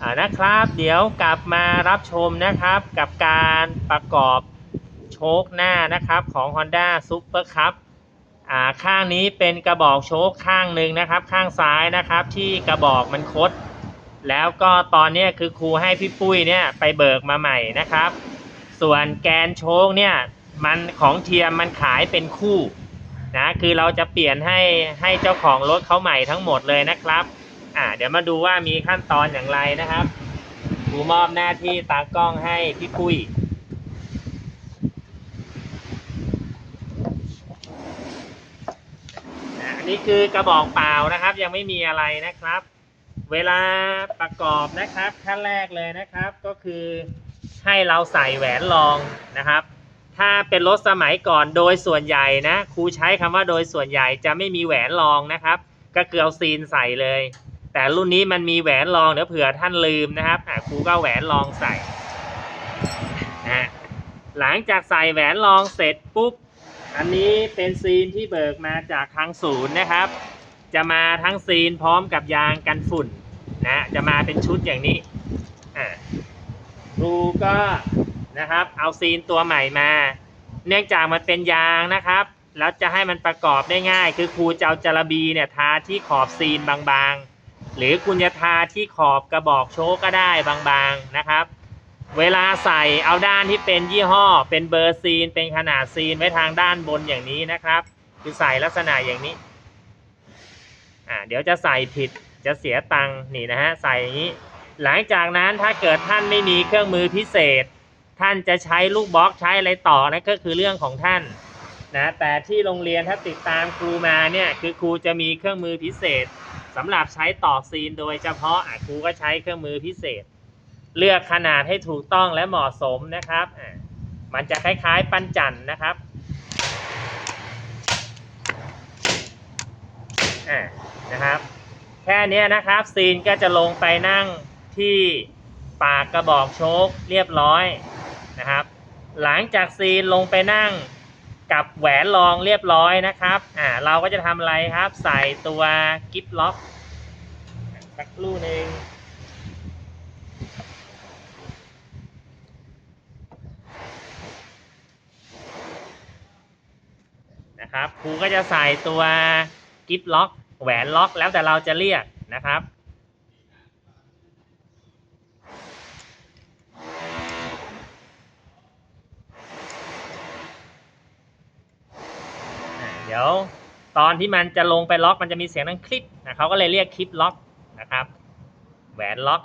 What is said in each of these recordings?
อ่านะครับ เดี๋ยวกลับมารับชมนะครับกับการประกอบโชคหน้านะครับของ Honda Super Cup อ่าข้างนี้เป็นกระบอกโชคข้างหนึ่งนะครับ ข้างซ้ายนะครับที่กระบอกมันคด แล้วก็ตอนนี้คือครูให้พี่ปุ้ยเนี่ยไปเบิกมาใหม่นะครับ ส่วนแกนโชคเนี่ยมันของเทียมมันขายเป็นคู่นะคือเราจะเปลี่ยนให้ให้เจ้าของรถเขาใหม่ทั้งหมดเลยนะครับ อ่า เดี๋ยวมาดูว่ามีขั้นตอนอย่างไรนะครับครูมอบหน้าที่ตากล้องให้พี่ปุ้ยอะอันนี้คือกระบอกเปล่านะครับ ยังไม่มีอะไรนะครับ เวลาประกอบนะครับขั้นแรกเลยนะครับ ก็คือให้เราใส่แหวนรองนะครับ ถ้าเป็นรถสมัยก่อนโดยส่วนใหญ่นะครูใช้คำว่าโดยส่วนใหญ่จะไม่มีแหวนรองนะครับ ก็คือเอาซีนใส่เลย แต่รุ่นนี้มันมีแหวนรองเดี๋ยวเผื่อท่านลืมนะครับครูก็แหวนรองใส่นะหลังจากใส่แหวนรองเสร็จปุ๊บ อันนี้เป็นซีนที่เบิกมาจากทางศูนย์นะครับ จะมาทั้งซีนพร้อมกับยางกันฝุ่นนะจะมาเป็นชุดอย่างนี้ครูก็นะครับ เอาซีนตัวใหม่มา เนื่องจากมันเป็นยางนะครับ แล้วจะให้มันประกอบได้ง่าย คือครูจะเอาจาระบีเนี่ยทาที่ขอบซีนบางๆ หรือคุณจะทาที่ขอบกระบอกโชก็ได้บางๆนะครับ เวลาใส่เอาด้านที่เป็นยี่ห้อ เป็นเบอร์ซีน เป็นขนาดซีนไว้ทางด้านบนอย่างนี้นะครับ คือใส่ลักษณะอย่างนี้อ่าเดี๋ยวจะใส่ผิดจะเสียตังค์นี่นะฮะใส่อย่างนี้ หลังจากนั้นถ้าเกิดท่านไม่มีเครื่องมือพิเศษ ท่านจะใช้ลูกบล็อกใช้อะไรต่อนะก็คือเรื่องของท่านนะแต่ที่โรงเรียนถ้าติดตามครูมาเนี่ยคือครูจะมีเครื่องมือพิเศษ สำหรับใช้ต่อซีนโดยเฉพาะอะครูก็ใช้เครื่องมือพิเศษ เลือกขนาดให้ถูกต้องและเหมาะสมนะครับอะมันจะคล้ายๆ ปั้นจันนะครับอะนะครับ แค่นี้นะครับซีนก็จะลงไปนั่งที่ปากกระบอกโชคเรียบร้อยนะครับ หลังจากซีนลงไปนั่ง กับแหวนรองเรียบร้อยนะครับอ่าเราก็จะทำอะไรครับ ใส่ตัวกิฟล็อกสักครู่หนึ่งนะครับครูก็จะใส่ตัวกิฟล็อกแหวนล็อกแล้วแต่เราจะเรียกนะครับ เดี๋ยวตอนที่มันจะลงไปล็อกมันจะมีเสียงดังคลิปนะเขาก็เลยเรียกคลิปล็อกนะครับ แหวนล็อก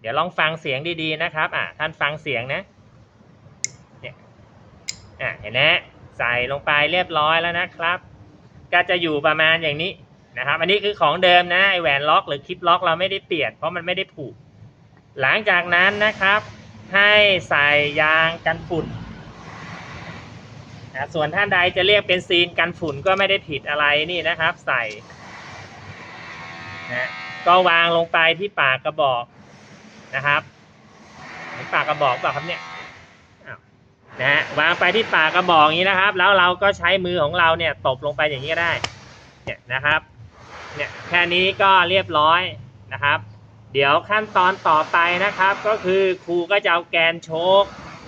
เดี๋ยวลองฟังเสียงดีๆนะครับอ่าท่านฟังเสียงนะเนี่ยอ่าเห็นไหมใส่ลงไปเรียบร้อยแล้วนะครับ ก็จะอยู่ประมาณอย่างนี้นะครับ อันนี้คือของเดิมนะไอแหวนล็อกหรือคลิปล็อกเราไม่ได้เปลี่ยนเพราะมันไม่ได้ผูก หลังจากนั้นนะครับ ให้ใส่ยางกันฝุ่น นะส่วนท่านใดจะเรียกเป็นซีนกันฝุ่นก็ไม่ได้ผิดอะไรนี่นะครับ ใส่นะก็วางลงไปที่ปากกระบอกนะครับเห็นปากกระบอกเปล่าครับเนี่ยนะฮะวางไปที่ปากกระบอกนี้นะครับ แล้วเราก็ใช้มือของเราเนี่ยตบลงไปอย่างนี้ก็ได้เนี่ยนะครับเนี่ยแค่นี้ก็เรียบร้อยนะครับ เดี๋ยวขั้นตอนต่อไปนะครับ ก็คือครูก็จะเอาแกนโชค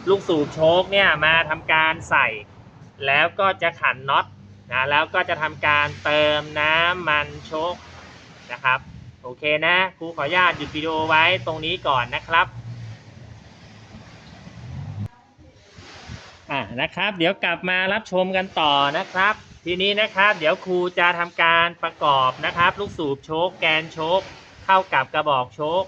ลูกสูบโชคเนี่ยมาทำการใส่ แล้วก็จะขันน็อตนะแล้วก็จะทำการเติมน้ำมันโชคนะครับโอเคนะครูขออนุญาตหยุดวิดีโอไว้ตรงนี้ก่อนนะครับอ่านะครับ เดี๋ยวกลับมารับชมกันต่อนะครับ ทีนี้นะครับ เดี๋ยวครูจะทำการประกอบนะครับ ลูกสูบโชคแกนโชคเข้ากับกระบอกโชค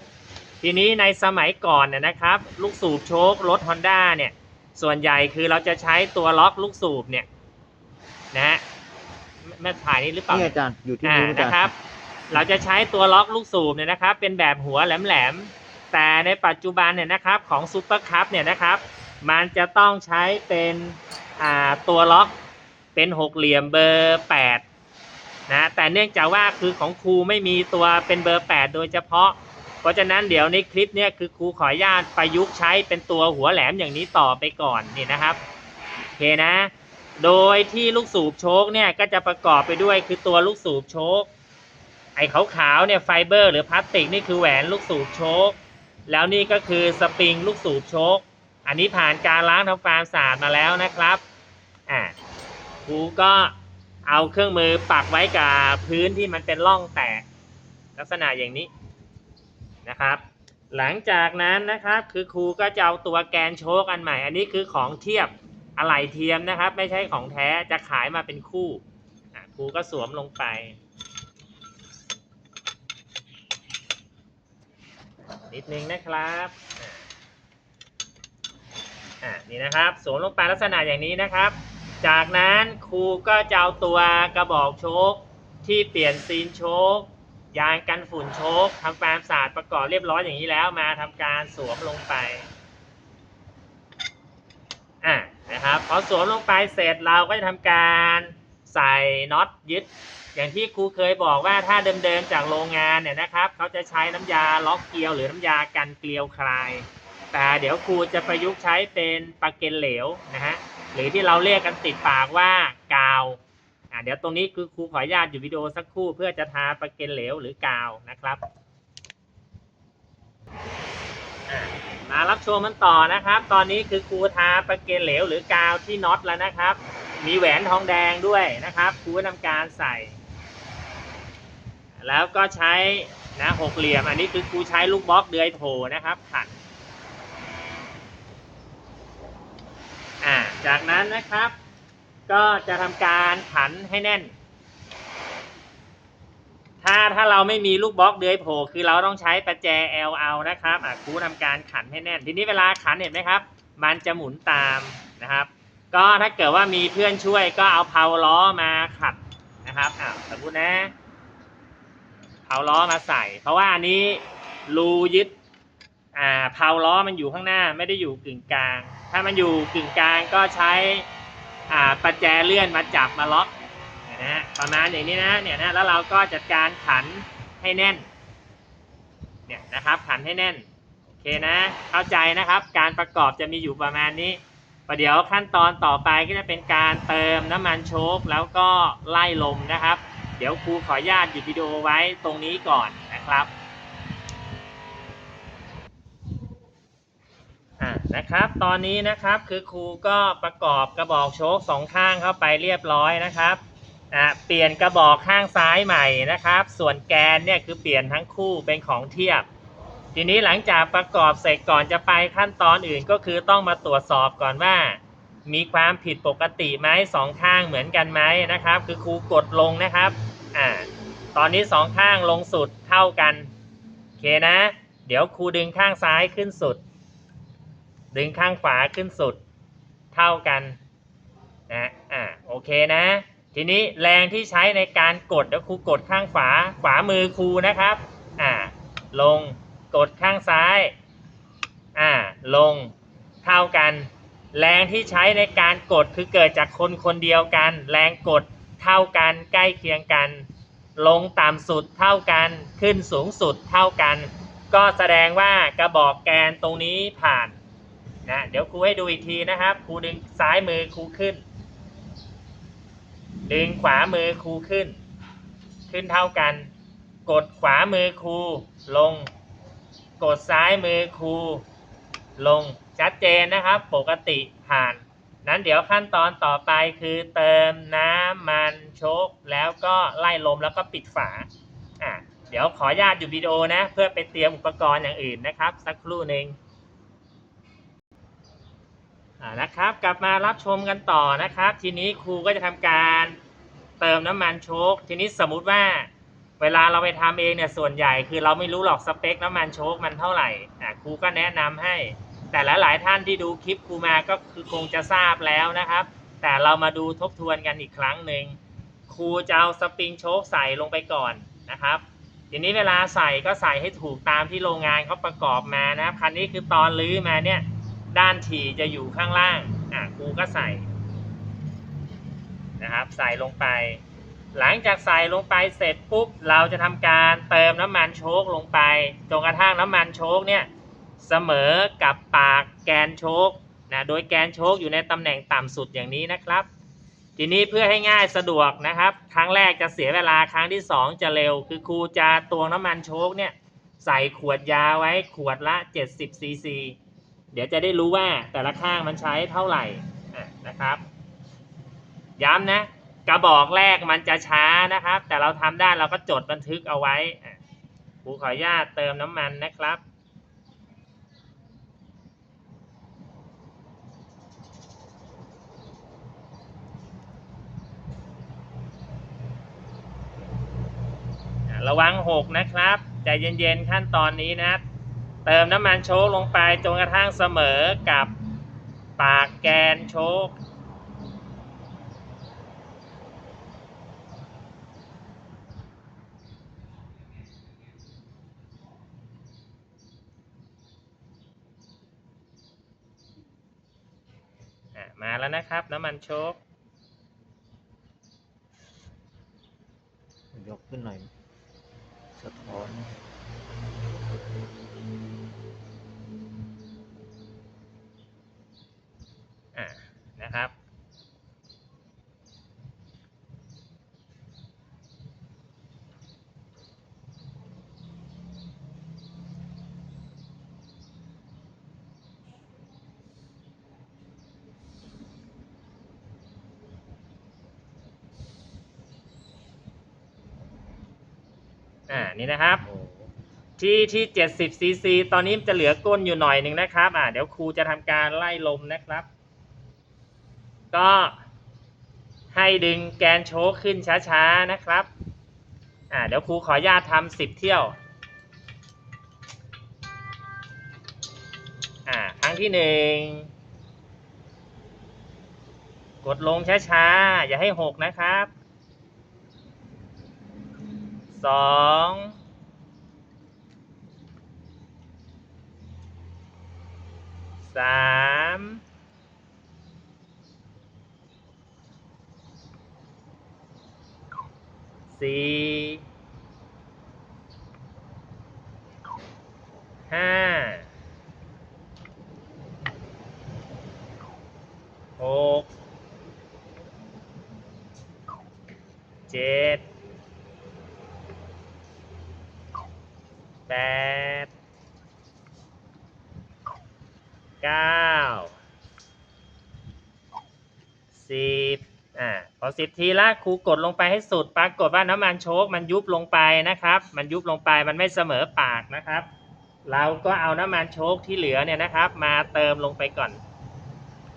ทีนี้ในสมัยก่อนเนี่ยนะครับ ลูกสูบโชครถ Honda เนี่ย ส่วนใหญ่คือเราจะใช้ตัวล็อกลูกสูบเนี่ยนะฮะแม่แม่ถ่ายนี่หรือเปล่านี่เนี่ยอาจารย์อยู่ที่อ่านู้นอาจารนะย์ ครับ เราจะใช้ตัวล็อกลูกสูบเนี่ยนะครับ เป็นแบบหัวแหลมๆแต่ในปัจจุบันเนี่ยนะครับของซูเปอร์คัพเนี่ยนะครับ มันจะต้องใช้เป็นอ่าตัวล็อกเป็นหกเหลี่ยมเบอร์8นะแต่เนื่องจากว่าคือของครูไม่มีตัวเป็นเบอร์ 8 โดยเฉพาะ เพราะฉะนั้นเดี๋ยวในคลิปเนี่ยคือครูขออนุญาตประยุกต์ใช้เป็นตัวหัวแหลมอย่างนี้ต่อไปก่อนนี่นะครับโอเคนะ โดยที่ลูกสูบโชคเนี่ยก็จะประกอบไปด้วยคือตัวลูกสูบโชคไอ้ขาวๆเนี่ยไฟเบอร์หรือพลาสติกนี่คือแหวนลูกสูบโชคแล้วนี่ก็คือสปริงลูกสูบโชคอันนี้ผ่านการล้างทำความสะอาดมาแล้วนะครับอ่าครูก็เอาเครื่องมือปักไว้กับพื้นที่มันเป็นร่องแตกลักษณะอย่างนี้ นะครับ หลังจากนั้นนะครับคือครูก็จะเอาตัวแกนโชคอันใหม่ อันนี้คือของเทียบอะไหล่เทียมนะครับ ไม่ใช่ของแท้จะขายมาเป็นคู่ครูก็สวมลงไป นิดนึงนะครับอะอะนี่นะครับสวมลงไปลักษณะอย่างนี้นะครับ จากนั้นครูก็จะเอาตัวกระบอกโชคที่เปลี่ยนซีนโชค ยางกันฝุ่นโชคทำความสะอาดประกอบเรียบร้อยอย่างนี้แล้วมาทำการสวมลงไปอะนะครับพอสวมลงไปเสร็จเราก็จะทำการใส่น็อตยึด อย่างที่ครูเคยบอกว่าถ้าเดิมๆจากโรงงานเนี่ยนะครับเขาจะใช้น้ำยาล็อกเกลียว หรือน้ำยากันเกลียวคลาย แต่เดี๋ยวครูจะประยุกต์ใช้เป็นปากเกนเหลวนะฮะหรือที่เราเรียกกันติดปากว่ากาว อ่าเดี๋ยวตรงนี้คือครูขออนุญาตอยู่วิดีโอสักครู่เพื่อจะทาปากเกนเหลวหรือกาวนะครับมารับชมมันต่อนะครับ ตอนนี้คือครูทาปากเกนเหลวหรือกาวที่น็อตแล้วนะครับ มีแหวนทองแดงด้วยนะครับครูทำการใส่ แล้วก็ใช้นะหกเหลี่ยม อันนี้คือครูใช้ลูกบล็อกเดือยโถนะครับขันอ่าจากนั้นนะครับ ก็จะทำการขันให้แน่น ถ้าถ้าเราไม่มีลูกบล็อกเดือยโผล่คือเราต้องใช้ประแจ L เอานะครับอะครูทำการขันให้แน่น ทีนี้เวลาขันเห็นไหมครับ มันจะหมุนตามนะครับ ก็ถ้าเกิดว่ามีเพื่อนช่วยก็เอาเพาล้อมาขัดนะครับอ่าสมมตินะเพาล้อมาใส่ เพราะว่าอันนี้รูยึดอ่าเพาล้อมันอยู่ข้างหน้าไม่ได้อยู่กึ่งกลาง ถ้ามันอยู่กึ่งกลางก็ใช้ อ่าประแจเลื่อนมาจับมาล็อกเนี่ยนะฮะประมาณอย่างนี้นะเนี่ยนะแล้วเราก็จัดการขันให้แน่นเนี่ยนะครับขันให้แน่นโอเคนะ เข้าใจนะครับการประกอบจะมีอยู่ประมาณนี้ประเดี๋ยวขั้นตอนต่อไปก็จะเป็นการเติมน้ำมันโชคแล้วก็ไล่ลมนะครับ เดี๋ยวครูขออนุญาตหยุดวิดีโอไว้ตรงนี้ก่อนนะครับ นะครับ ตอนนี้นะครับคือครูก็ประกอบกระบอกโชคสองข้างเข้าไปเรียบร้อยนะครับอ่าเปลี่ยนกระบอกข้างซ้ายใหม่นะครับ ส่วนแกนเนี่ยคือเปลี่ยนทั้งคู่เป็นของเทียบ ทีนี้หลังจากประกอบเสร็จก่อนจะไปขั้นตอนอื่นก็คือต้องมาตรวจสอบก่อนว่า มีความผิดปกติไหมสองข้างเหมือนกันไหมนะครับ คือครูกดลงนะครับอ่าตอนนี้สองข้างลงสุดเท่ากันโอเคนะ เดี๋ยวครูดึงข้างซ้ายขึ้นสุด ดึงข้างขวาขึ้นสุดเท่ากันนะอ่าโอเคนะ ทีนี้แรงที่ใช้ในการกดเดี๋ยวครูกดข้างขวาขวามือครูนะครับอ่าลงกดข้างซ้ายอ่าลงเท่ากัน แรงที่ใช้ในการกดคือเกิดจากคนคนเดียวกัน แรงกดเท่ากันใกล้เคียงกัน ลงต่ำสุดเท่ากันขึ้นสูงสุดเท่ากัน ก็แสดงว่ากระบอกแกนตรงนี้ผ่าน นะเดี๋ยวครูให้ดูอีกทีนะครับครูดึงซ้ายมือครูขึ้น ดึงขวามือครูขึ้น ขึ้นเท่ากัน กดขวามือครูลง กดซ้ายมือครูลงชัดเจนนะครับ ปกติผ่าน นั้นเดี๋ยวขั้นตอนต่อไปคือเติมน้ำมันชคแล้วก็ไล่ลมแล้วก็ปิดฝาอะเดี๋ยวขออนุญาตอยู่วิดีโอนะ เพื่อไปเตรียมอุปกรณ์อย่างอื่นนะครับ สักครู่หนึ่ง นะครับกลับมารับชมกันต่อนะครับ ทีนี้ครูก็จะทำการเติมน้ำมันโชคทีนี้สมมุติว่าเวลาเราไปทำเองเนี่ยส่วนใหญ่คือเราไม่รู้หรอกสเปคน้ำมันโชคมันเท่าไหร่อะครูก็แนะนำให้ แต่หลายๆท่านที่ดูคลิปครูมาก็คือคงจะทราบแล้วนะครับ แต่เรามาดูทบทวนกันอีกครั้งหนึ่งครูจะเอาสปริงโชคใส่ลงไปก่อนนะครับทีนี้เวลาใส่ก็ใส่ให้ถูกตามที่โรงงานเขาประกอบมานะครับคันนี้คือตอนลื้อมาเนี่ย ด้านถี่จะอยู่ข้างล่าง อะครูก็ใส่ นะครับ ใส่ลงไป หลังจากใส่ลงไปเสร็จปุ๊บ เราจะทำการเติมน้ำมันโชคลงไปจนกระทั่งน้ำมันโชคเนี่ยเสมอกับปากแกนโชคนะโดยแกนโชคอยู่ในตำแหน่งต่ำสุดอย่างนี้นะครับ ทีนี้เพื่อให้ง่ายสะดวกนะครับ ครั้งแรกจะเสียเวลาครั้งที่ 2 จะเร็ว คือครูจะตวงน้ำมันโชคเนี่ยใส่ขวดยาไว้ขวดละ 70ซีซี เดี๋ยวจะได้รู้ว่าแต่ละข้างมันใช้เท่าไหร่นะครับ ย้ำนะกระบอกแรกมันจะช้านะครับ แต่เราทำได้เราก็จดบันทึกเอาไว้ครูขออนุญาตเติมน้ำมันนะครับระวังหกนะครับใจเย็นๆขั้นตอนนี้นะ เติมน้ำมันโชคลงไปจนกระทั่งเสมอกับปากแกนโชคอะมาแล้วนะครับ น้ำมันโชค ยกขึ้นหน่อย สะท้อน อะนะครับ อ่านี่นะครับโอ้ที่ที่70ซีซีตอนนี้จะเหลือก้นอยู่หน่อยหนึ่งนะครับอ่าเดี๋ยวครูจะทำการไล่ลมนะครับ ก็ให้ดึงแกนโชคขึ้นช้าๆนะครับอ่าเดี๋ยวครูขออนุญาตทำ10เที่ยวอ่าครั้งที่หนึ่งกดลงช้าๆ อย่าให้หกนะครับ สองสามสี่ห้าหกเจ็ด แปดเก้าสิบอ่าพอ สิบทีละครูกดลงไปให้สุด ปรากฏว่าน้ำมันโชคมันยุบลงไปนะครับ มันยุบลงไปมันไม่เสมอปากนะครับ เราก็เอาน้ำมันโชคที่เหลือเนี่ยนะครับ มาเติมลงไปก่อน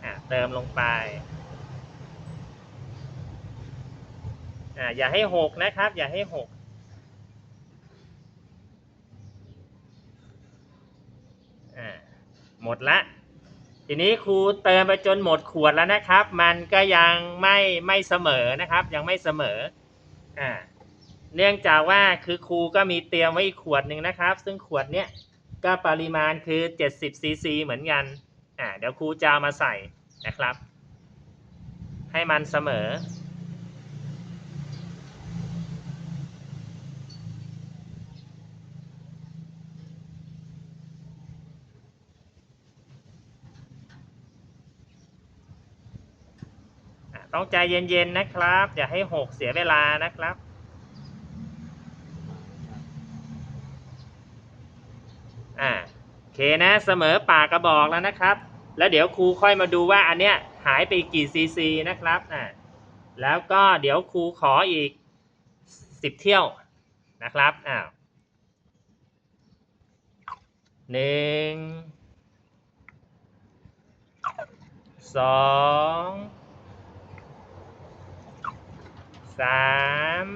อ่าเติมลงไปอ่าอย่าให้หกนะครับ อย่าให้หกอ่าหมดละ ทีนี้ครูเติมไปจนหมดขวดแล้วนะครับ มันก็ยังไม่ไม่เสมอนะครับ ยังไม่เสมออ่าเนื่องจากว่าคือครูก็มีเตรียมไว้อีกขวดหนึ่งนะครับ ซึ่งขวดเนี้ยก็ปริมาณคือ 70ซีซีเหมือนกันอ่าเดี๋ยวครูจะเอามาใส่นะครับ ให้มันเสมอ ต้องใจเย็นๆนะครับ อย่าให้หกเสียเวลานะครับ อ่าโอเคนะเสมอปากกระบอกแล้วนะครับ แล้วเดี๋ยวครูค่อยมาดูว่าอันเนี้ยหายไปกี่ซีซีนะครับอ่าแล้วก็เดี๋ยวครูขออีกสิบเที่ยวนะครับอ้าวหนึ่งสอง สาม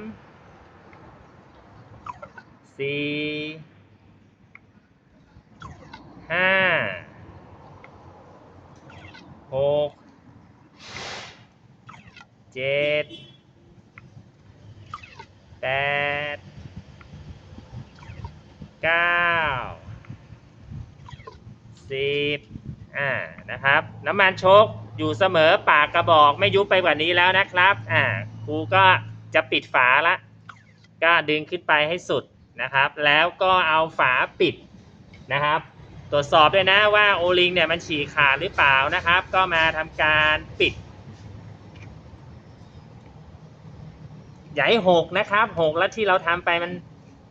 สี่ห้าหกเจ็ดแปดเก้าสิบอ่านะครับ น้ำมันโชก อยู่เสมอปากกระบอกไม่ยุบไปกว่านี้แล้วนะครับ อ่าครูก็จะปิดฝาละ ก็ดึงขึ้นไปให้สุดนะครับ แล้วก็เอาฝาปิดนะครับ ตรวจสอบด้วยนะว่าโอลิงเนี่ยมันฉีกขาดหรือเปล่านะครับ ก็มาทำการปิดอย่าให้หกนะครับหกแล้วที่เราทำไปมัน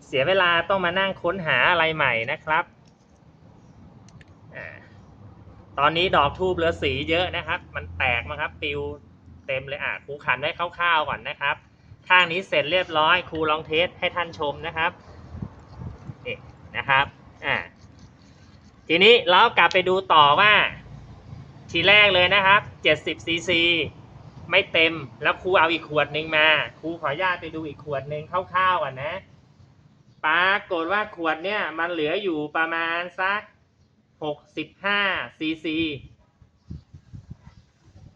เสียเวลาต้องมานั่งค้นหาอะไรใหม่นะครับอา ตอนนี้ดอกทูบเหลือสีเยอะนะครับ มันแตกมาครับปิวเต็มเลยอะครูขันไว้คร่าวๆก่อนนะครับ ข้างนี้เสร็จเรียบร้อยครูลองเทสให้ท่านชมนะครับนี่นะครับอ่าทีนี้เรากลับไปดูต่อว่า ทีแรกเลยนะครับ70ซีซีไม่เต็มแล้วครูเอาอีกขวดหนึ่งมาครูขออนุญาตไปดูอีกขวดหนึ่งคร่าวๆก่อนนะปรากฏว่าขวดเนี่ยมันเหลืออยู่ประมาณสัก 65ซีซี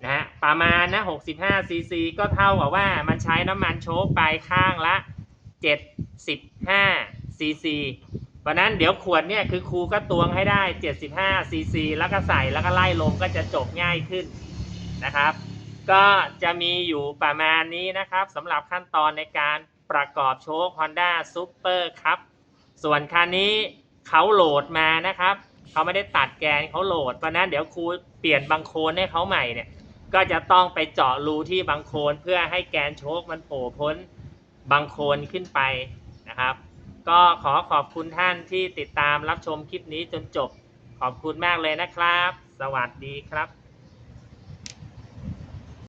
นะฮะประมาณนะ65ซีซีก็เท่ากับว่ามันใช้น้ำมันโชคไปข้างละ75ซีซีเพราะนั้นเดี๋ยวขวดเนี่ยคือครูก็ตวงให้ได้75ซีซีแล้วก็ใส่แล้วก็ไล่ลงก็จะจบง่ายขึ้นนะครับ ก็จะมีอยู่ประมาณนี้นะครับสำหรับขั้นตอนในการประกอบโชค Honda Super ครับ ส่วนคันนี้เขาโหลดมานะครับ เขาไม่ได้ตัดแกนเขาโหลดเพราะนั้นเดี๋ยวครูเปลี่ยนบางโคนให้เขาใหม่เนี่ยก็จะต้องไปเจาะรูที่บางโคนเพื่อให้แกนโชคมันโผล่พ้นบางโคนขึ้นไปนะครับ ก็ขอขอบคุณท่านที่ติดตามรับชมคลิปนี้จนจบขอบคุณมากเลยนะครับ สวัสดีครับ